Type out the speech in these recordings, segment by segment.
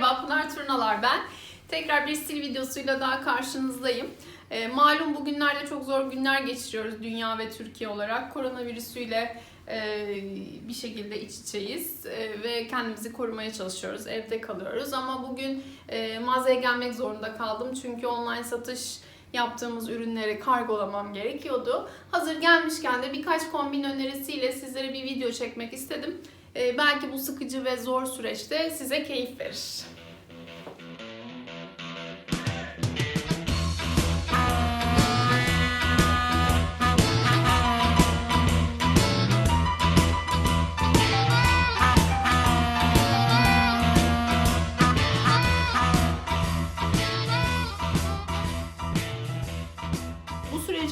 Merhaba Pınar Turnalar ben. Tekrar bir stil videosuyla daha karşınızdayım. Ee, malum bugünlerde çok zor günler geçiriyoruz dünya ve Türkiye olarak. Koronavirüsüyle e, bir şekilde iç içeyiz e, ve kendimizi korumaya çalışıyoruz. Evde kalıyoruz ama bugün e, mağazaya gelmek zorunda kaldım. Çünkü online satış yaptığımız ürünleri kargolamam gerekiyordu. Hazır gelmişken de birkaç kombin önerisiyle sizlere bir video çekmek istedim. Ee, belki bu sıkıcı ve zor süreçte size keyif verir.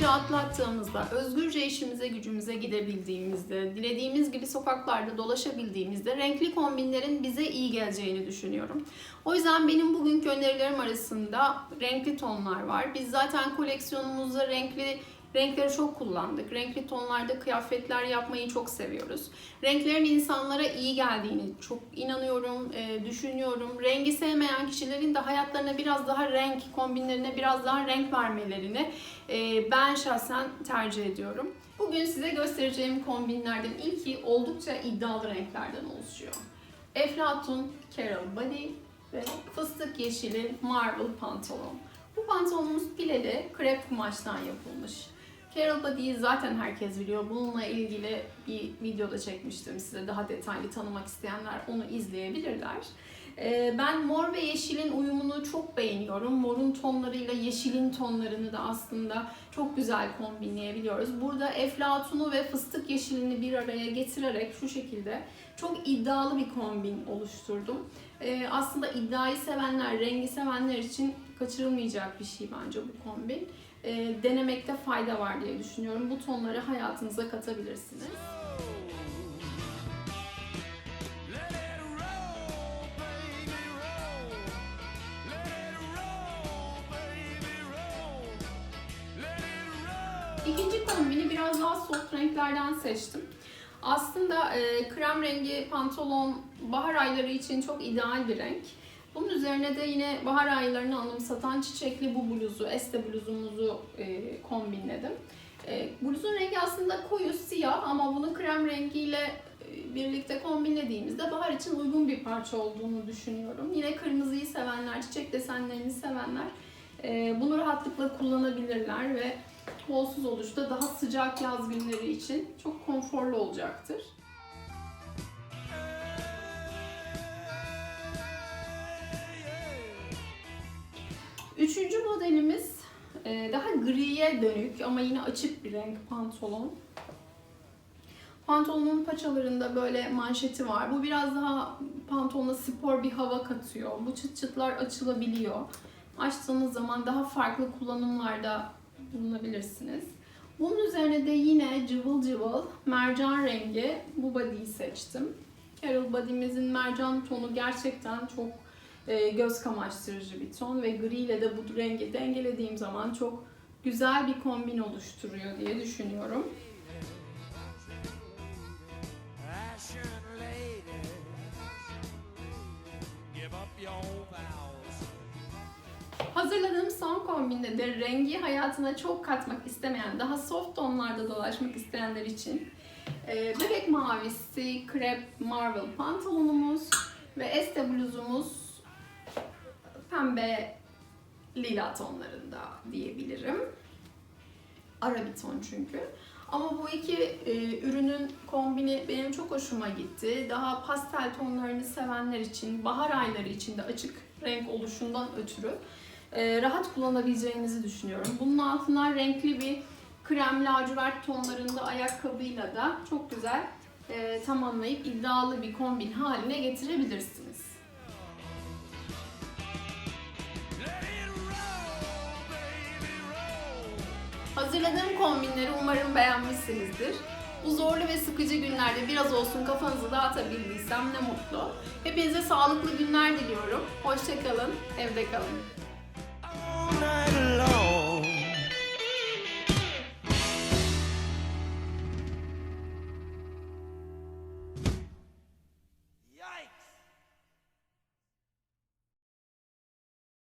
Atlattığımızda, özgürce işimize gücümüze gidebildiğimizde, dilediğimiz gibi sokaklarda dolaşabildiğimizde renkli kombinlerin bize iyi geleceğini düşünüyorum. O yüzden benim bugünkü önerilerim arasında renkli tonlar var. Biz zaten koleksiyonumuzda renkli Renkleri çok kullandık. Renkli tonlarda kıyafetler yapmayı çok seviyoruz. Renklerin insanlara iyi geldiğini çok inanıyorum, e, düşünüyorum. Rengi sevmeyen kişilerin de hayatlarına biraz daha renk, kombinlerine biraz daha renk vermelerini e, ben şahsen tercih ediyorum. Bugün size göstereceğim kombinlerden ilki oldukça iddialı renklerden oluşuyor. Eflatun Carol Body ve fıstık yeşili Marvel pantolon. Bu pantolonumuz pileli krep kumaştan yapılmış. Carol Body'yi zaten herkes biliyor. Bununla ilgili bir videoda çekmiştim size. Daha detaylı tanımak isteyenler onu izleyebilirler. Ee, Ben mor ve yeşilin uyumunu çok beğeniyorum. Morun tonlarıyla yeşilin tonlarını da aslında çok güzel kombinleyebiliyoruz. Burada eflatunu ve fıstık yeşilini bir araya getirerek şu şekilde çok iddialı bir kombin oluşturdum. Ee, Aslında iddiayı sevenler, rengi sevenler için kaçırılmayacak bir şey bence bu kombin. Ee, Denemekte fayda var diye düşünüyorum. Bu tonları hayatınıza katabilirsiniz. İkinci kombini biraz daha soft renklerden seçtim. Aslında e, krem rengi pantolon bahar ayları için çok ideal bir renk. Bunun üzerine de yine bahar aylarını anımsatan çiçekli bu bluzu, este bluzumuzu e, kombinledim. E, bluzun rengi aslında koyu siyah ama bunu krem rengiyle e, birlikte kombinlediğimizde bahar için uygun bir parça olduğunu düşünüyorum. Yine kırmızıyı sevenler, çiçek desenlerini sevenler e, bunu rahatlıkla kullanabilirler ve kolsuz oluşta daha sıcak yaz günleri için çok konforlu olacaktır. Üçüncü modelimiz e, daha griye dönük ama yine açık bir renk pantolon. Pantolonun paçalarında böyle manşeti var. Bu biraz daha pantolona spor bir hava katıyor. Bu çıt çıtlar açılabiliyor. Açtığınız zaman daha farklı kullanımlarda bulunabilirsiniz. Bunun üzerine de yine cıvıl cıvıl mercan rengi bu body'yi seçtim. Carol body'mizin mercan tonu gerçekten çok e, göz kamaştırıcı bir ton ve gri ile de bu rengi dengelediğim zaman çok güzel bir kombin oluşturuyor diye düşünüyorum. Hazırladığım son kombinde de rengi hayatına çok katmak istemeyen, daha soft tonlarda dolaşmak isteyenler için e, bebek mavisi krep marvel pantolonumuz ve este bluzumuz pembe lila tonlarında diyebilirim. Ara bir ton çünkü. Ama bu iki e, ürünün kombini benim çok hoşuma gitti. Daha pastel tonlarını sevenler için, bahar ayları için de açık renk oluşundan ötürü e, rahat kullanabileceğinizi düşünüyorum. Bunun altına renkli bir krem lacivert tonlarında ayakkabıyla da çok güzel e, tamamlayıp iddialı bir kombin haline getirebilirsiniz. Hazırladığım kombinleri umarım beğenmişsinizdir. Bu zorlu ve sıkıcı günlerde biraz olsun kafanızı dağıtabildiysem ne mutlu. Hepinize sağlıklı günler diliyorum. Hoşçakalın, evde kalın.